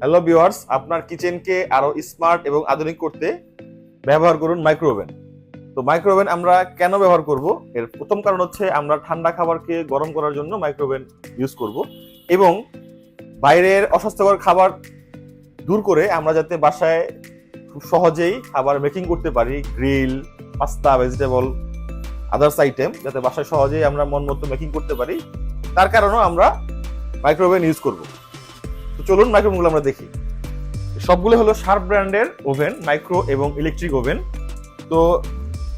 Hello viewers আপনার কিচেনকে আরও smart এবং আধুনিক করতে ব্যবহার করুন মাইক্রোওভেন তো মাইক্রোওভেন আমরা কেন ব্যবহার করব? এর প্রথম কারণ হচ্ছে আমরা ঠান্ডা খাবারকে গরম করার জন্য মাইক্রোওভেন ইউজ করব এবং বাইরের অস্বাস্থ্যকর খাবার দূর করে আমরা যাতে বাসায় খুব সহজেই খাবার মেকিং করতে পারি grill pasta vegetable others item যাতে বাসায় সহজেই আমরা মন মতো মেকিং করতে পারি। তার কারণেও আমরা মাইক্রোওভেন ইউজ করব। তো চলুন মাইক্রোওভেনগুলো আমরা দেখি। সবগুলো হলো শার্প ব্র্যান্ডের ওভেন মাইক্রো এবং ইলেকট্রিক ওভেন তো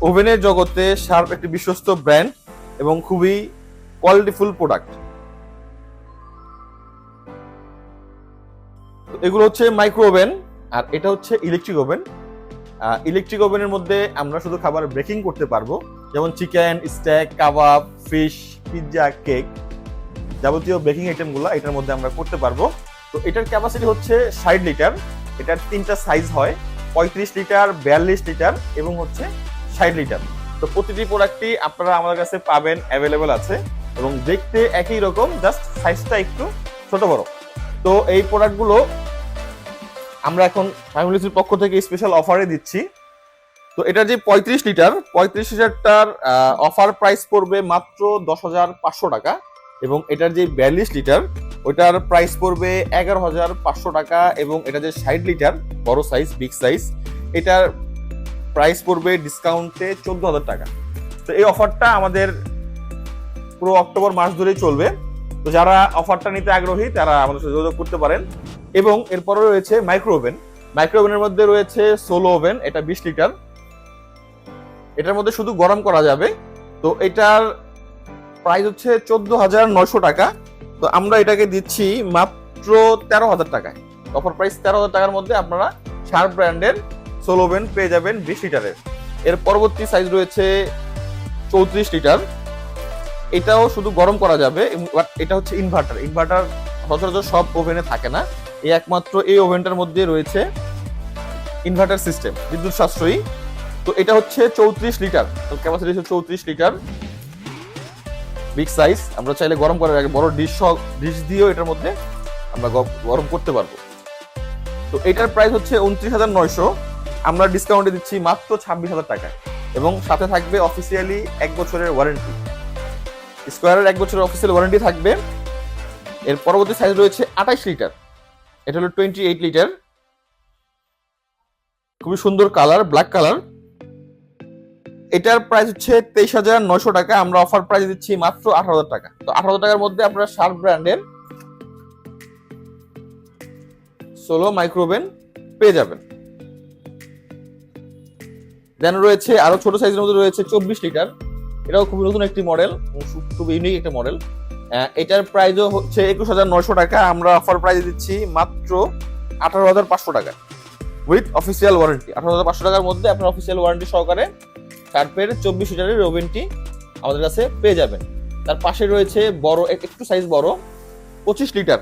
ওভেনের জগতে শার্প একটি বিশ্বস্ত ব্র্যান্ড এবং খুবই কোয়ালিটিফুল প্রোডাক্ট তো এগুলো হচ্ছে মাইক্রো ওভেন আর এটা হচ্ছে ইলেকট্রিক ওভেন ইলেকট্রিক ওভেনের মধ্যে আমরা শুধু খাবার বেকিং করতে পারব, যেমন chicken steak kebab fish pizza cake যাবতীয় বেকিং আইটেমগুলো এটার মধ্যে আমরা করতে পারব। তো এটার ক্যাপাসিটি হচ্ছে ষাট লিটার। এটার তিনটা সাইজ হয়, পঁয়ত্রিশ লিটার, বিয়াল্লিশ লিটার এবং হচ্ছে ষাট লিটার। তো প্রতিটি প্রোডাক্টই আপনারা আমাদের কাছে পাবেন অ্যাভেলেবেল আছে এবং দেখতে একই রকম জাস্ট সাইজটা একটু ছোট বড়। তো এই প্রোডাক্টগুলো আমরা এখন ফ্যামিলিসির পক্ষ থেকে স্পেশাল অফারে দিচ্ছি। তো এটা যে পঁয়ত্রিশ লিটার, পঁয়ত্রিশ লিটারটার অফার প্রাইস পড়বে মাত্র দশ হাজার পাঁচশো টাকা এবং এটার যে বিয়াল্লিশ লিটার ওইটার প্রাইস পড়বে এগারো হাজার পাঁচশো টাকা এবং এটা যে ষাট লিটার বড় সাইজ বিগ সাইজ এটার প্রাইস পড়বে ডিসকাউন্টে চোদ্দ হাজার টাকা। তো এই অফারটা আমাদের পুরো অক্টোবর মাস ধরেই চলবে। তো যারা অফারটা নিতে আগ্রহী, তারা আমাদের সাথে যোগাযোগ করতে পারেন। এবং এরপরে রয়েছে মাইক্রো ওভেন মাইক্রো ওভেনের মধ্যে রয়েছে সোলো ওভেন এটা বিশ লিটার এটার মধ্যে শুধু গরম করা যাবে। তো এটার প্রাইস হচ্ছে চোদ্দ হাজার নয়শো টাকা। তো আমরা এটাকে দিচ্ছি মাত্র তেরো হাজার টাকায়। অফার প্রাইস তেরো হাজার টাকার মধ্যে আপনারা শার্প ব্র্যান্ডের সোলো ওভেন পেয়ে যাবেন বিশ লিটারের। এর পরবর্তী সাইজ রয়েছে চৌত্রিশ লিটার। এটাও শুধু গরম করা যাবে বাট এটা হচ্ছে ইনভার্টার ইনভার্টার সচরাচর সব ওভেনে থাকে না। এই একমাত্র এই ওভেনটার মধ্যে রয়েছে ইনভার্টার সিস্টেম বিদ্যুৎ সাশ্রয়ী। তো এটা হচ্ছে চৌত্রিশ লিটার। ক্যাপাসিটি হচ্ছে চৌত্রিশ লিটার। বিগ সাইজ, আমরা চাইলে গরম করার আগে বড় ডিশ ডিশ দিয়েও এটার মধ্যে আমরা গরম করতে পারব। তো এটার প্রাইস হচ্ছে উনত্রিশ হাজার নয়শো। আমরা ডিসকাউন্টে দিচ্ছি মাত্র ছাব্বিশ হাজার টাকায় এবং সাথে থাকবে অফিসিয়ালি এক বছরের ওয়ারেন্টি স্কোয়ারের এক বছরের অফিসিয়াল ওয়ারেন্টি থাকবে। এর পরবর্তী সাইজ রয়েছে আঠাইশ লিটার এটা হলো টোয়েন্টি এইট লিটার খুবই সুন্দর কালার ব্ল্যাক কালার এটার প্রাইস হচ্ছে তেইশ হাজার নয়শো টাকা। আমরা অফার প্রাইস দিচ্ছি মাত্র আঠারো হাজার টাকা। তো আঠারো হাজার টাকার মধ্যে আপনারা শার্প ব্র্যান্ডের সোলো মাইক্রোওভেন পেয়ে যাবেন। দেন রয়েছে আরও ছোট সাইজের মধ্যে রয়েছে চব্বিশ লিটার। এটাও খুবই নতুন একটি মডেল খুব ইউনিক একটা মডেল এটার প্রাইসও হচ্ছে একুশ হাজার নয়শো টাকা। আমরা অফার প্রাইস দিচ্ছি মাত্র আঠারো হাজার পাঁচশো টাকা। উইথ অফিসিয়াল ওয়ারেন্টি আঠারো হাজার পাঁচশো টাকার মধ্যে আপনার অফিসিয়াল ওয়ারেন্টি সহকারে শার্পের চব্বিশ লিটারের ওভেনটি আমাদের কাছে পেয়ে যাবেন। তার পাশে রয়েছে বড়, এক- একটু সাইজ বড়, পঁচিশ লিটার।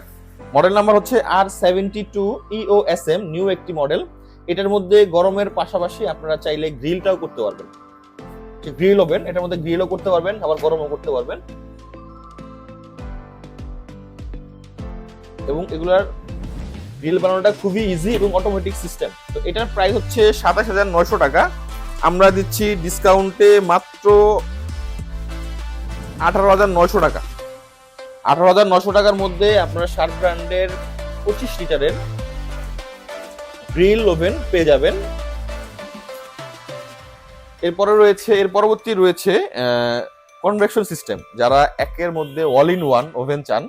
মডেল নাম্বার হচ্ছে R seventy two E O S M new একটি মডেল এটার মধ্যে গরমের পাশাপাশি আপনারা চাইলে গ্রিলটাও করতে পারবেন। গ্রিল ওভেন, এটার মধ্যে গ্রিলও করতে পারবেন, আবার গরমও করতে পারবেন। এবং এগুলার গ্রিল বানানোটা খুবই ইজি এবং অটোমেটিক সিস্টেম তো এটার প্রাইস হচ্ছে সাতাশ হাজার নয়শো টাকা। আমরা দিচ্ছি ডিসকাউন্টে মাত্র আঠারো হাজার নয়শো টাকা। আঠারো হাজার নয়শো টাকার মধ্যে আপনারা শার্প ব্র্যান্ডের পঁচিশ লিটারের গ্রিল ওভেন পেয়ে যাবেন। এরপরে রয়েছে, এর পরবর্তী রয়েছে কনভেকশন সিস্টেম যারা একের মধ্যে অল ইন ওয়ান ওভেন চান।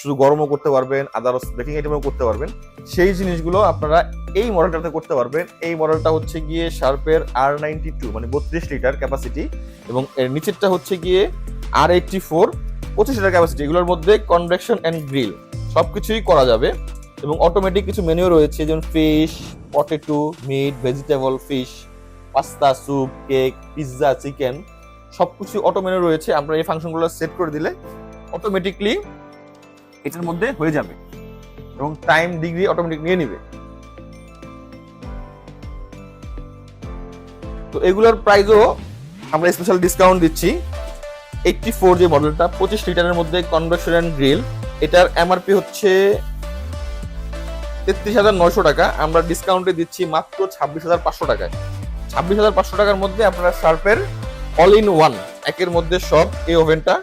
শুধু গরমও করতে পারবেন, আদার্স বেকিং আইটেমও করতে পারবেন। সেই জিনিসগুলো আপনারা এই মডেলটাতে করতে পারবেন। এই মডেলটা হচ্ছে গিয়ে শার্পের আর নাইনটি টু মানে বত্রিশ লিটার ক্যাপাসিটি এবং এর নিচেরটা হচ্ছে গিয়ে আর এইটটি ফোর পঁচিশ লিটার ক্যাপাসিটি এগুলোর মধ্যে কনভেকশন অ্যান্ড গ্রিল সব কিছুই করা যাবে। এবং অটোমেটিক কিছু মেনুও রয়েছে, যেমন fish potato meat vegetable fish pasta soup cake pizza chicken সব কিছু অটো মেনু রয়েছে। আপনারা এই ফাংশনগুলো সেট করে দিলে অটোমেটিকলি এটার মধ্যে হয়ে যাবে এবং টাইম ডিগ্রি অটোমেটিক নিয়ে নিবে। তো এগুলোর প্রাইসও আমরা স্পেশাল ডিসকাউন্ট দিচ্ছি। এইটটি ফোর যে মডেলটা পঁচিশ লিটারের মধ্যে কনভার্সন গ্রিল এটার এমআরপি হচ্ছে তেত্রিশ হাজার নয়শো টাকা। আমরা ডিসকাউন্টে দিচ্ছি মাত্র ছাব্বিশ হাজার পাঁচশো টাকায়। ছাব্বিশ হাজার পাঁচশো টাকার মধ্যে আপনারা শার্পের অল ইন ওয়ান একের মধ্যে সব এই ওভেনটা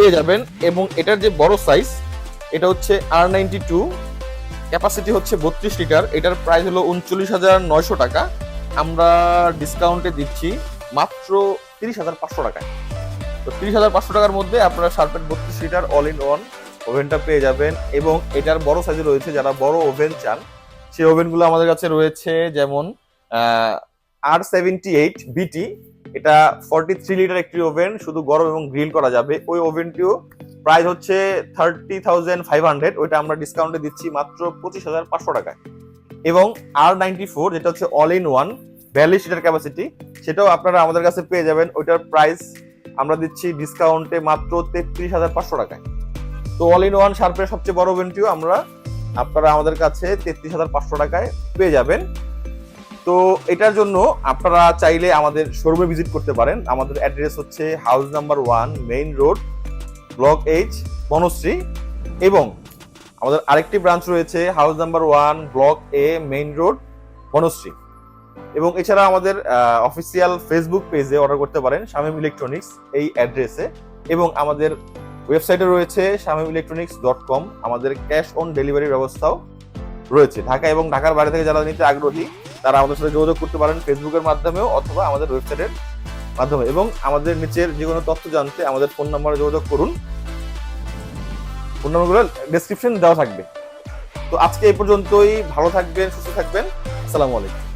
পেয়ে যাবেন এবং এটার যে বড় সাইজ এটা হচ্ছে আর নাইনটি টু ক্যাপাসিটি হচ্ছে বত্রিশ লিটার, এটার প্রাইস হলো উনচল্লিশ হাজার নয়শো টাকা। আমরা ডিসকাউন্টে দিচ্ছি মাত্র তিরিশ হাজার পাঁচশো টাকায়। তো তিরিশ হাজার পাঁচশো টাকার মধ্যে আপনারা শার্পের বত্রিশ লিটার অল ইন ওয়ান ওভেনটা পেয়ে যাবেন এবং এটার বড় সাইজে রয়েছে, যারা বড় ওভেন চান, সেই ওভেনগুলো আমাদের কাছে রয়েছে যেমন আর সেভেন্টি এইট বিটি এটা ফর্টি থ্রি লিটার একটি ওভেন শুধু গরম এবং গ্রিল করা যাবে। ওই ওভেনটিও প্রাইস হচ্ছে থার্টি থাউজেন্ড ফাইভ হান্ড্রেড ওইটা আমরা ডিসকাউন্টে দিচ্ছি মাত্র পঁচিশ হাজার পাঁচশো টাকায়। এবং আর নাইনটি ফোর যেটা হচ্ছে অল ইন ওয়ান বিয়াল্লিশ লিটার ক্যাপাসিটি সেটাও আপনারা আমাদের কাছে পেয়ে যাবেন। ওইটার প্রাইস আমরা দিচ্ছি ডিসকাউন্টে মাত্র তেত্রিশ হাজার পাঁচশো টাকায়। তো অল ইন ওয়ান শার্পের সবচেয়ে বড় ওভেনটিও আমরা আপনারা আমাদের কাছে তেত্রিশ হাজার পাঁচশো টাকায় পেয়ে যাবেন। তো এটার জন্য আপনারা চাইলে আমাদের শোরুমে ভিজিট করতে পারেন। আমাদের অ্যাড্রেস হচ্ছে house number one main road block H Banasree এবং আমাদের আরেকটি ব্রাঞ্চ রয়েছে house number one block A main road Banasree এবং এছাড়া আমাদের অফিসিয়াল ফেসবুক পেজে অর্ডার করতে পারেন শামিম ইলেকট্রনিক্স এই অ্যাড্রেসে এবং আমাদের ওয়েবসাইটে রয়েছে শামিম ইলেকট্রনিক্স ডট কম আমাদের ক্যাশ অন ডেলিভারি ব্যবস্থাও রয়েছে। ঢাকা এবং ঢাকার বাইরে থেকে যারা নিতে আগ্রহী তারা আমাদের সাথে যোগাযোগ করতে পারেন ফেসবুকের মাধ্যমেও অথবা আমাদের ওয়েবসাইটের মাধ্যমে। এবং আমাদের নিচের যে কোনো তথ্য জানতে আমাদের ফোন নাম্বারে যোগাযোগ করুন। ফোন নাম্বারগুলো ডেসক্রিপশন দেওয়া থাকবে। তো আজকে এই পর্যন্তই। ভালো থাকবেন, সুস্থ থাকবেন। আসসালামু আলাইকুম।